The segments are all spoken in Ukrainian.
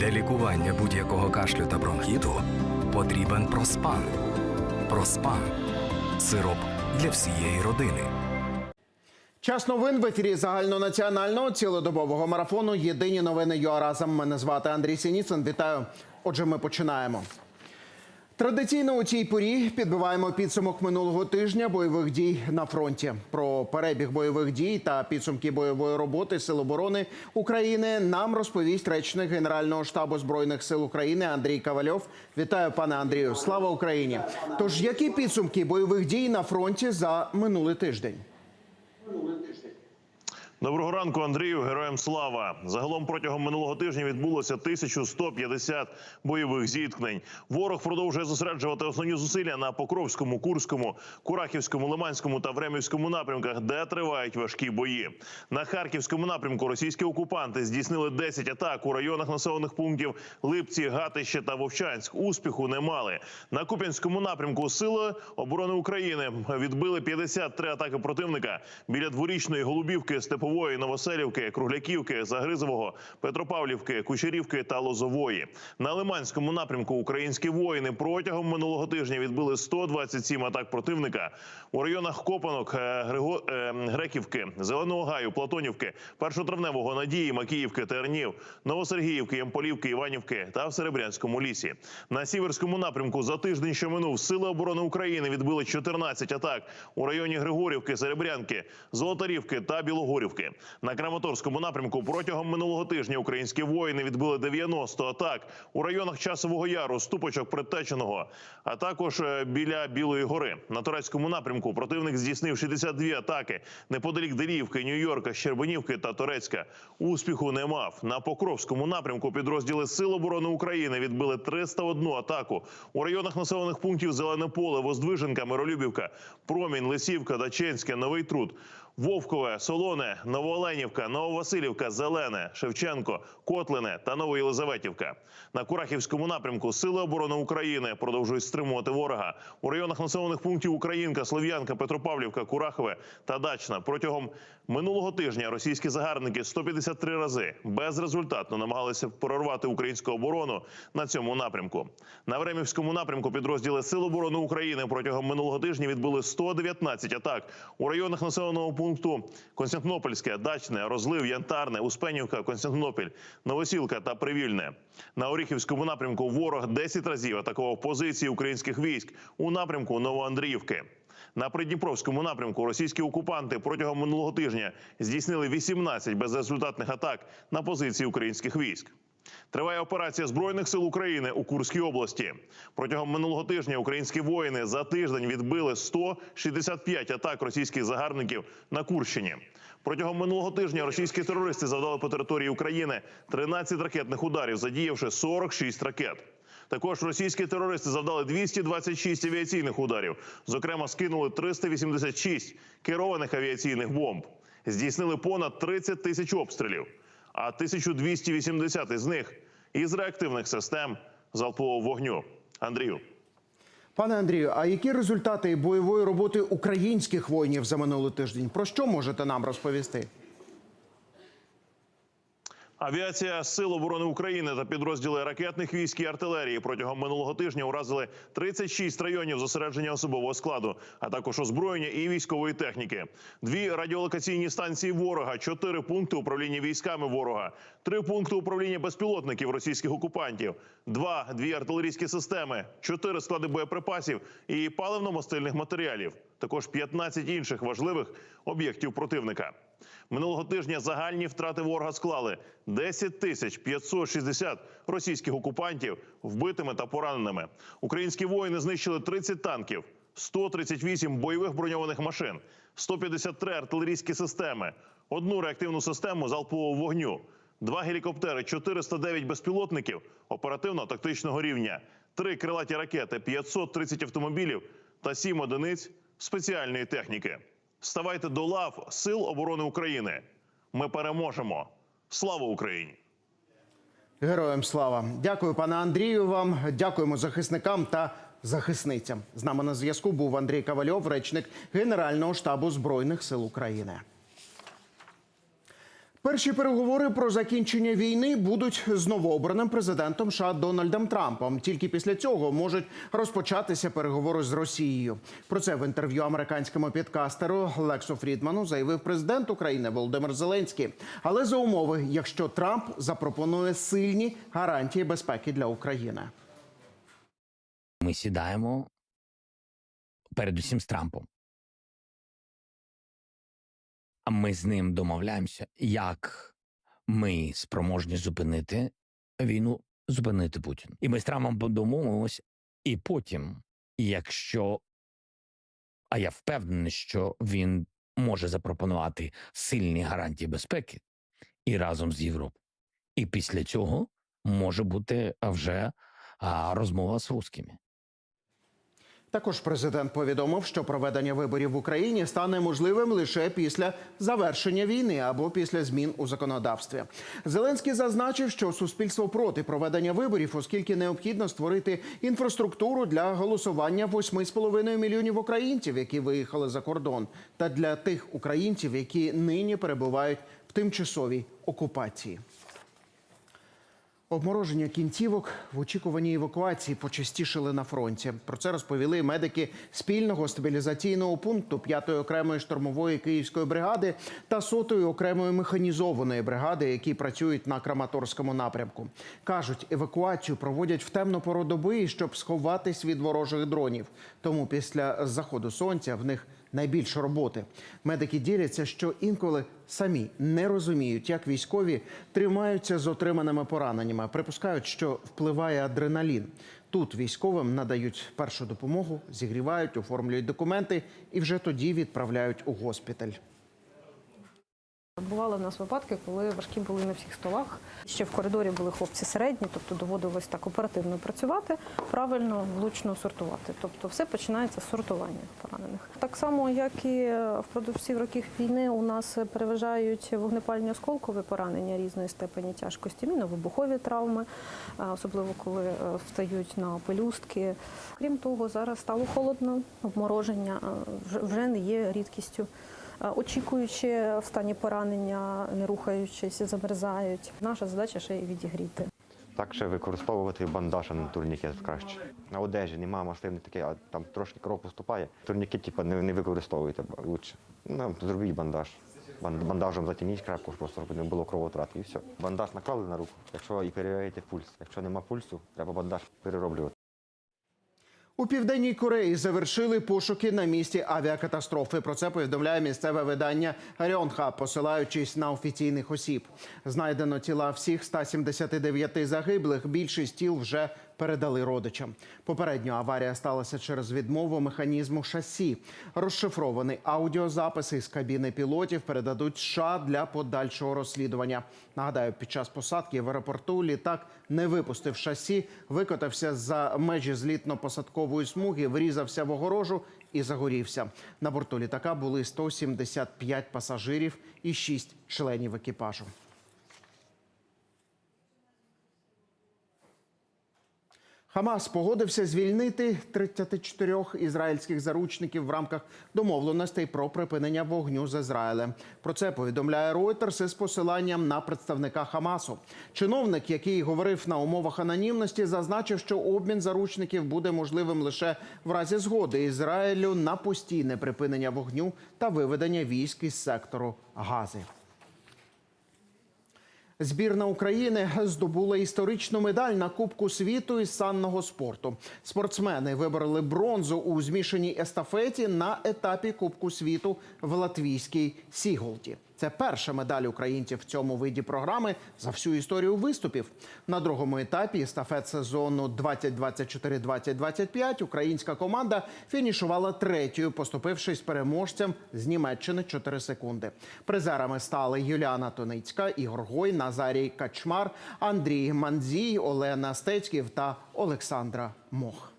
Для лікування будь-якого кашлю та бронхіту потрібен проспан. Проспан сироп для всієї родини. Час новин в ефірі загальнонаціонального цілодобового марафону. Єдині новини ЮА разом. Мене звати Андрій Сініцин. Вітаю. Отже, ми починаємо. Традиційно у цій порі підбиваємо підсумок минулого тижня бойових дій на фронті. Про перебіг бойових дій та підсумки бойової роботи Сил оборони України нам розповість речник Генерального штабу збройних сил України Андрій Кавальов. Вітаю, пане Андрію. Слава Україні! Тож які підсумки бойових дій на фронті за минулий тиждень? Доброго ранку, Андрію. Героям слава. Загалом протягом минулого тижня відбулося 1150 бойових зіткнень. Ворог продовжує зосереджувати основні зусилля на Покровському, Курському, Курахівському, Лиманському та Времівському напрямках, де тривають важкі бої. На Харківському напрямку російські окупанти здійснили 10 атак у районах населених пунктів Липці, Гатище та Вовчанськ. Успіху не мали. На Куп'янському напрямку Сили оборони України відбили 53 атаки противника біля дворічної Голубівки, Степової, Новоселівки, Кругляківки, Загризового, Петропавлівки, Кучерівки та Лозової. На Лиманському напрямку українські воїни протягом минулого тижня відбили 127 атак противника у районах Копанок, е, Григо, е, Греківки, Зеленого Гаю, Платонівки, Першотравневого, Надії, Макіївки, Тернів, Новосергіївки, Ямполівки, Іванівки та в Серебрянському лісі. На сіверському напрямку за тиждень, що минув, сили оборони України відбили 14 атак у районі Григорівки, Серебрянки, Золотарівки та Білогорівки. На Краматорському напрямку протягом минулого тижня українські воїни відбили 90 атак у районах Часового Яру, Ступочок, Предтеченого, а також е, біля Білої гори. На турецькому напрямку противник здійснив 62 атаки неподалік Делівки, Нью-Йорка, Щербинівки та Торецька. Успіху не мав. На Покровському напрямку підрозділи Сил оборони України відбили 301 атаку у районах населених пунктів Зелене Поле, Воздвиженка, Миролюбівка, Промінь, Лисівка, Даченське, Новий Труд. Вовкове, Солоне, Новооленівка, Нововасилівка, Зелене, Шевченко, Котлине та Новоєлизаветівка. На Курахівському напрямку Сили оборони України продовжують стримувати ворога у районах населених пунктів Українка, Слов'янка, Петропавлівка, Курахове та Дачна. Протягом минулого тижня російські загарбники 153 рази безрезультатно намагалися прорвати українську оборону на цьому напрямку. На Времівському напрямку підрозділи Сил оборони України протягом минулого тижня відбили 119 атак у районах населеного пункту Константинопольське, Дачне, Розлив, Янтарне, Успенівка, Константинопіль, Новосілка та Привільне. На Оріхівському напрямку ворог 10 разів атакував позиції українських військ у напрямку Новоандріївки. На Придніпровському напрямку російські окупанти протягом минулого тижня здійснили 18 безрезультатних атак на позиції українських військ. Триває операція збройних сил України у Курській області. Протягом минулого тижня українські воїни за тиждень відбили 165 атак російських загарбників на Курщині. Протягом минулого тижня російські терористи завдали по території України 13 ракетних ударів, задіявши 46 ракет. Також російські терористи завдали 226 авіаційних ударів. Зокрема, скинули 386 керованих авіаційних бомб. Здійснили понад 30 тисяч обстрілів, а 1280 із них із реактивних систем залпового вогню. Андрію. Пане Андрію, а які результати бойової роботи українських воїнів за минулий тиждень? Про що можете нам розповісти? Авіація Сил оборони України та підрозділи ракетних військ і артилерії протягом минулого тижня уразили 36 районів зосередження особового складу, а також озброєння і військової техніки. Дві радіолокаційні станції ворога, чотири пункти управління військами ворога, три пункти управління безпілотників російських окупантів, два дві артилерійські системи, чотири склади боєприпасів і паливно-мастильних матеріалів. Також 15 інших важливих об'єктів противника. Минулого тижня загальні втрати ворога склали 10 тисяч 560 російських окупантів вбитими та пораненими. Українські воїни знищили 30 танків, 138 бойових броньованих машин, 153 артилерійські системи, одну реактивну систему залпового вогню, два гелікоптери, 409 безпілотників оперативно-тактичного рівня, три крилаті ракети, 530 автомобілів та 7 одиниць спеціальної техніки. Ставайте до лав Сил оборони України. Ми переможемо. Слава Україні! Героям слава! Дякую, пане Андрію. Вам дякуємо захисникам та захисницям. З нами на зв'язку був Андрій Кавальов, речник Генерального штабу збройних сил України. Перші переговори про закінчення війни будуть з новообраним президентом США Дональдом Трампом. Тільки після цього можуть розпочатися переговори з Росією. Про це в інтерв'ю американському підкастеру Лексу Фрідману заявив президент України Володимир Зеленський. Але за умови, якщо Трамп запропонує сильні гарантії безпеки для України. Ми сідаємо передусім з Трампом. Ми з ним домовляємося, як ми спроможні зупинити війну, зупинити Путін. І ми з Трампом домовимося, і потім, якщо а я впевнений, що він може запропонувати сильні гарантії безпеки і разом з Європою. І після цього може бути вже розмова з русскими. Також президент повідомив, що проведення виборів в Україні стане можливим лише після завершення війни або після змін у законодавстві. Зеленський зазначив, що суспільство проти проведення виборів, оскільки необхідно створити інфраструктуру для голосування 8,5 мільйонів українців, які виїхали за кордон, та для тих українців, які нині перебувають в тимчасовій окупації. Обмороження кінцівок в очікуванні евакуації почастішили на фронті. Про це розповіли медики спільного стабілізаційного пункту 5-ї окремої штурмової київської бригади та 100-ї окремої механізованої бригади, які працюють на Краматорському напрямку. кажуть, евакуацію проводять в темну пору доби, щоб сховатись від ворожих дронів. Тому після заходу сонця в них найбільше роботи. Медики діляться, що інколи самі не розуміють, як військові тримаються з отриманими пораненнями. Припускають, що впливає адреналін. Тут військовим надають першу допомогу, зігрівають, оформлюють документи і вже тоді відправляють у госпіталь. Бували в нас випадки, коли важкі були на всіх столах. Ще в коридорі були хлопці середні, тобто доводилось так оперативно працювати, правильно, влучно сортувати. Тобто все починається з сортування поранених. Так само, як і впродовж всіх років війни, у нас переважають вогнепальні осколкові поранення різної степені тяжкості, міновибухові травми, особливо коли е, встають на пелюстки. Крім того, зараз стало холодно, обмороження е, вже не є рідкістю. Е, очікуючи в стані поранення, не рухаючись, замерзають. Наша задача ще й відігріти. Так ще використовувати бандаж, а не турнікет краще. На одежі немає маслини таке, а там трошки кров поступає. Турнікет типу, не, не використовуйте лучше. Ну, зробіть бандаж. Бан- Бандажем затягніть крепко, просто щоб не було кровотрати і все. Бандаж наклали на руку, якщо і перевіряєте пульс. Якщо нема пульсу, треба бандаж перероблювати. У південній Кореї завершили пошуки на місці авіакатастрофи. Про це повідомляє місцеве видання Рьонха, посилаючись на офіційних осіб. Знайдено тіла всіх 179 загиблих. Більшість тіл вже передали родичам. Попередньо аварія сталася через відмову механізму шасі. Розшифрований аудіозапис із кабіни пілотів передадуть США для подальшого розслідування. Нагадаю, під час посадки в аеропорту літак не випустив шасі, викотався за межі злітно-посадкової смуги, врізався в огорожу і загорівся. На борту літака були 175 пасажирів і 6 членів екіпажу. Хамас погодився звільнити 34 ізраїльських заручників в рамках домовленостей про припинення вогню з Ізраїлем. Про це повідомляє Reuters із посиланням на представника Хамасу. Чиновник, який говорив на умовах анонімності, зазначив, що обмін заручників буде можливим лише в разі згоди Ізраїлю на постійне припинення вогню та виведення військ із сектору Гази. Збірна України здобула історичну медаль на Кубку світу із санного спорту. Спортсмени вибороли бронзу у змішаній естафеті на етапі Кубку світу в латвійській Сіголті. Це перша медаль українців в цьому виді програми за всю історію виступів. На другому етапі естафет сезону 2024-2025 українська команда фінішувала третьою, поступившись переможцям з Німеччини 4 секунди. Призерами стали Юліана Тоницька, Ігор Гой, Назарій Качмар, Андрій Манзій, Олена Стецьків та Олександра Мох.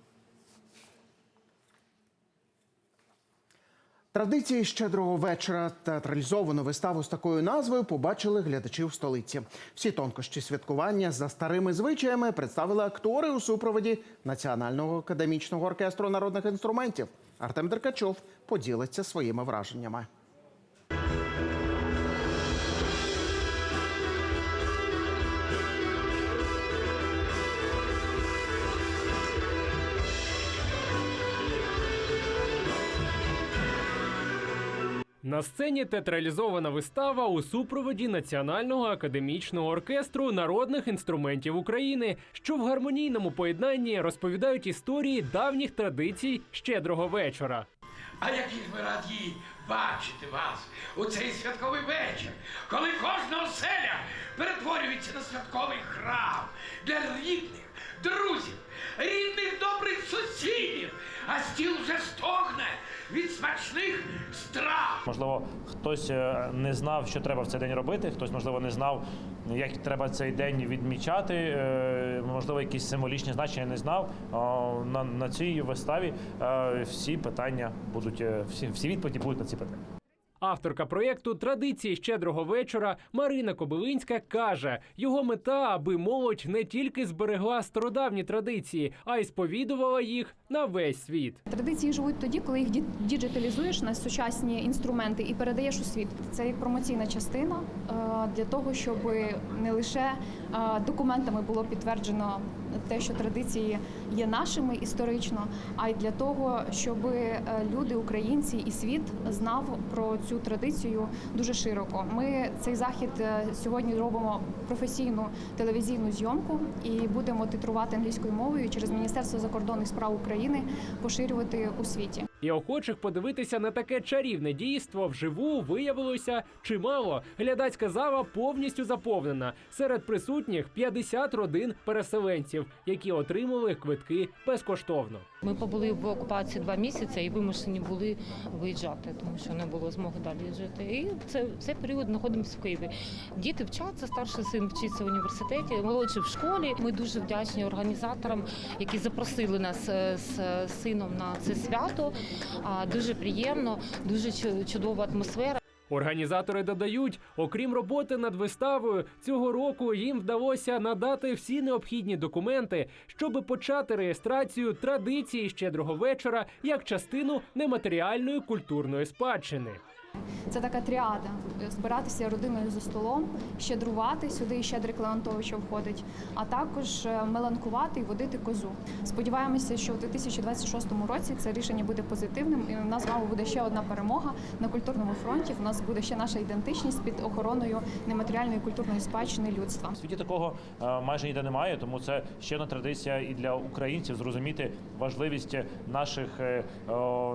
Традиції щедрого вечора театралізовану виставу з такою назвою побачили глядачі в столиці. Всі тонкощі святкування за старими звичаями представили актори у супроводі Національного академічного оркестру народних інструментів. Артем Деркачов поділиться своїми враженнями. На сцені театралізована вистава у супроводі Національного академічного оркестру народних інструментів України, що в гармонійному поєднанні розповідають історії давніх традицій щедрого вечора. А які ж ми раді бачити вас у цей святковий вечір, коли кожна оселя перетворюється на святковий храм для рідних, друзів, рідних добрих сусідів, а стіл вже стогне від смачних страв. Можливо, хтось е, не знав, що треба в цей день робити, хтось, можливо, не знав, як треба цей день відмічати. е, Можливо, якісь символічні значення не знав. На, на цій виставі е, всі питання будуть, всі, всі відповіді будуть на ці питання. Авторка проєкту Традиції щедрого вечора Марина Кобилинська каже: його мета, аби молодь не тільки зберегла стародавні традиції, а й сповідувала їх на весь світ. Традиції живуть тоді, коли їх діджиталізуєш на сучасні інструменти і передаєш у світ. Це як промоційна частина е, для того, щоб не лише е, документами було підтверджено те, що традиції є нашими історично, а й для того, щоб е, люди, українці і світ знав про цю традицію дуже широко. Ми цей захід е, сьогодні робимо професійну телевізійну зйомку і будемо титрувати англійською мовою через Міністерство закордонних справ України поширювати у світі. І охочих подивитися на таке чарівне дійство вживу виявилося чимало. Глядацька зала повністю заповнена. Серед присутніх 50 родин переселенців, які отримали квитки безкоштовно. Ми побули в окупації два місяці і вимушені були виїжджати, тому що не було змоги далі жити. І це цей період знаходимося в Києві. Діти вчаться, старший син вчиться в університеті, молодший в школі. Ми дуже вдячні організаторам, які запросили нас е, з сином на це свято. Дуже приємно, дуже чу- чудова атмосфера. Організатори додають, окрім роботи над виставою, цього року їм вдалося надати всі необхідні документи, щоб почати реєстрацію традиції щедрого вечора як частину нематеріальної культурної спадщини. Це така тріада збиратися родиною за столом, щедрувати сюди щедрик Леонтовича входить, а також е, меланкувати і водити козу. Сподіваємося, що у 2026 році це рішення буде позитивним, і у нас з вами буде ще одна перемога на культурному фронті. У нас буде ще наша ідентичність під охороною нематеріальної культурної спадщини людства. В світі такого е, майже ніде немає, тому це ще одна традиція і для українців зрозуміти важливість наших, е,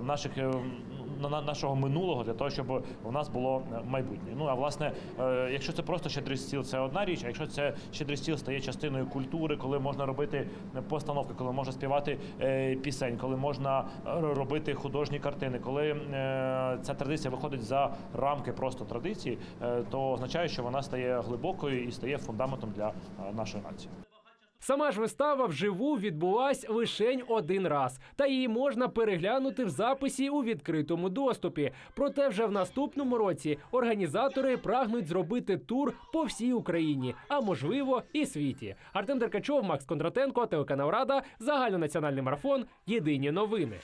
наших на- на- нашого минулого для того, щоб у нас було е, майбутнє. Ну а власне, е, якщо це просто щедрий стіл, це одна річ. А якщо це щедрий стіл стає частиною культури, коли можна робити постановки, коли можна співати е, пісень, коли можна е, робити художні картини, коли е, ця традиція виходить за рамки просто традиції, е, то означає, що вона стає глибокою і стає фундаментом для е, нашої нації. Сама ж вистава вживу відбулась лишень один раз, та її можна переглянути в записі у відкритому доступі. Проте вже в наступному році організатори прагнуть зробити тур по всій Україні, а можливо і світі. Артем Деркачов, Макс Кондратенко, телеканал Рада, загальнонаціональний марафон. Єдині новини.